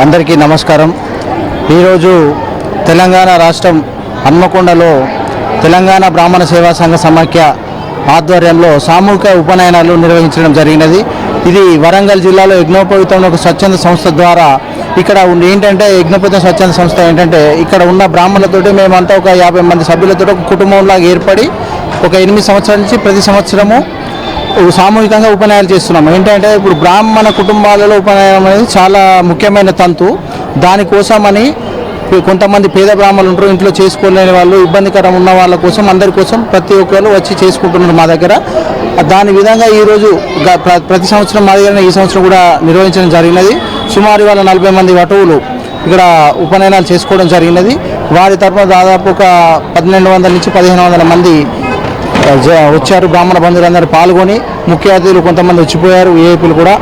అందరికీ నమస్కారం. ఈరోజు తెలంగాణ రాష్ట్రం హన్మకొండలో తెలంగాణ బ్రాహ్మణ సేవా సంఘ సమాఖ్య ఆధ్వర్యంలో సామూహిక ఉపనయనాలు నిర్వహించడం జరిగినది. ఇది వరంగల్ జిల్లాలో యజ్ఞోపవితం ఒక స్వచ్ఛంద సంస్థ ద్వారా ఇక్కడ ఏంటంటే యజ్ఞోపవితం స్వచ్ఛంద సంస్థ ఏంటంటే ఇక్కడ ఉన్న బ్రాహ్మణులతోటి మేమంతా ఒక యాభై మంది సభ్యులతో ఒక కుటుంబంలాగా ఏర్పడి ఒక ఎనిమిది సంవత్సరాల నుంచి ప్రతి సంవత్సరము సామూహికంగా ఉపనయనాలు చేస్తున్నాం ఏంటంటే ఇప్పుడు బ్రాహ్మణ కుటుంబాలలో ఉపనయనం అనేది చాలా ముఖ్యమైన తంతు. దానికోసమని కొంతమంది పేద బ్రాహ్మణులు ఉంటారు ఇంట్లో చేసుకోలేని వాళ్ళు ఇబ్బందికరం ఉన్న వాళ్ళ కోసం అందరి కోసం ప్రతి ఒక్కరు వచ్చి చేసుకుంటున్నారు మా దగ్గర. దాని విధంగా ఈరోజు గ- ప్ర- ప్రతి సంవత్సరం మా దగ్గర ఈ సంవత్సరం కూడా నిర్వహించడం జరిగినది. సుమారు వాళ్ళ నలభై మంది వటువులు ఇక్కడ ఉపనయనాలు చేసుకోవడం జరిగినది. వారి తరఫున దాదాపు ఒక పన్నెండు వందల నుంచి పదిహేను వందల మంది వచ్చారు బ్రాహ్మణ బంధువులందరూ పాల్గొని ముఖ్య అతిథులు కొంతమంది వచ్చిపోయారు ఏపీలు కూడా.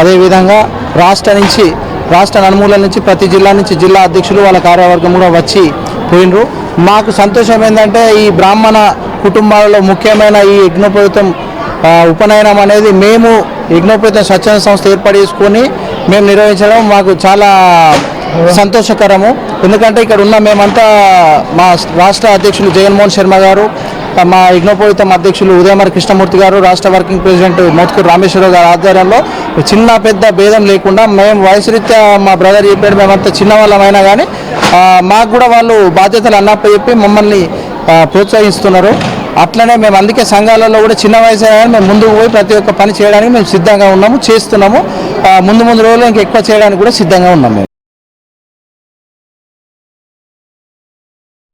అదేవిధంగా రాష్ట్ర నుంచి రాష్ట్ర నలుమూలల నుంచి ప్రతి జిల్లా నుంచి జిల్లా అధ్యక్షులు వాళ్ళ కార్యవర్గం కూడా వచ్చి పోయినరు. మాకు సంతోషం ఏంటంటే ఈ బ్రాహ్మణ కుటుంబాలలో ముఖ్యమైన ఈ యజ్ఞోపేతం ఉపనయనం అనేది మేము యజ్ఞోపేతం స్వచ్ఛంద సంస్థ ఏర్పాటు చేసుకొని మేము నిర్వహించడం మాకు చాలా సంతోషకరము. ఎందుకంటే ఇక్కడ ఉన్న మేమంతా మా రాష్ట్ర అధ్యక్షులు జగన్మోహన్ శర్మ గారు మా ఇగ్నోపోయితం అధ్యక్షులు ఉదయమరి కృష్ణమూర్తి గారు రాష్ట్ర వర్కింగ్ ప్రెసిడెంట్ మోత్కూరు రామేశ్వరరావు గారి ఆధ్వర్యంలో చిన్న పెద్ద భేదం లేకుండా మేము వయసురీత్యా మా బ్రదర్ చెప్పాడు మేమంతా చిన్నవాళ్ళమైనా కానీ మాకు కూడా వాళ్ళు బాధ్యతలు అన్నప్ప చెప్పి మమ్మల్ని ప్రోత్సహిస్తున్నారు. అట్లనే మేము అందుకే సంఘాలలో కూడా చిన్న వయసు అయినా కానీ మేము ముందుకు పోయి ప్రతి ఒక్క పని చేయడానికి మేము సిద్ధంగా ఉన్నాము చేస్తున్నాము. ముందు ముందు రోజుల్లో ఇంకా ఎక్కువ చేయడానికి కూడా సిద్ధంగా ఉన్నాము